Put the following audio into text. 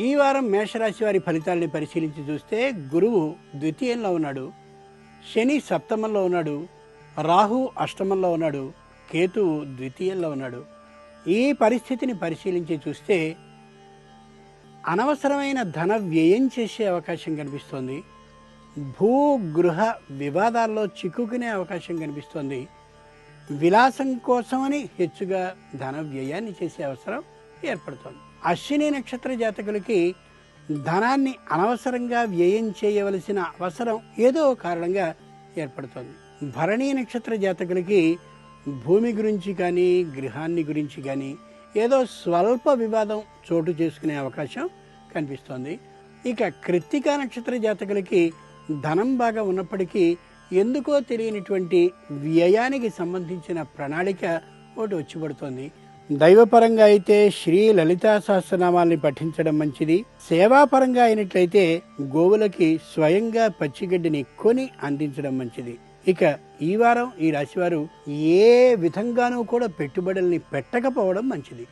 ఈ వారం మేషరాశి వారి ఫలితాలని పరిశీలించి చూస్తే గురువు ద్వితీయంలో ఉన్నాడు. శని సప్తమంలో ఉన్నాడు. రాహు అష్టమంలో ఉన్నాడు. కేతువు ద్వితీయంలో ఉన్నాడు. ఈ పరిస్థితిని పరిశీలించి చూస్తే అనవసరమైన ధన వ్యయం చేసే అవకాశం కనిపిస్తోంది. భూ గృహ వివాదాల్లో చిక్కుకునే అవకాశం కనిపిస్తోంది. విలాసం కోసమని హెచ్చుగా ధన వ్యయాన్ని చేసే అవసరం ఏర్పడుతోంది. అశ్విని నక్షత్ర జాతకులకి ధనాన్ని అనవసరంగా వ్యయం చేయవలసిన అవసరం ఏదో కారణంగా ఏర్పడుతోంది. భరణీ నక్షత్ర జాతకులకి భూమి గురించి కానీ గృహాన్ని గురించి కానీ ఏదో స్వల్ప వివాదం చోటు చేసుకునే అవకాశం కనిపిస్తోంది. ఇక కృత్తికా నక్షత్ర జాతకులకి ధనం బాగా ఉన్నప్పటికీ ఎందుకో తెలియనిటువంటి వ్యయానికి సంబంధించిన ప్రణాళిక ఒకటి వచ్చిపడుతోంది దైవపరంగా అయితే శ్రీ లలితా సహస్రనామాల్ని పఠించడం మంచిది. సేవాపరంగా అయినట్లయితే గోవులకి స్వయంగా పచ్చిగడ్డిని కొని అందించడం మంచిది. ఇక ఈ వారం ఈ రాశివారు ఏ విధంగానూ కూడా పెట్టుబడుల్ని పెట్టకపోవడం మంచిది.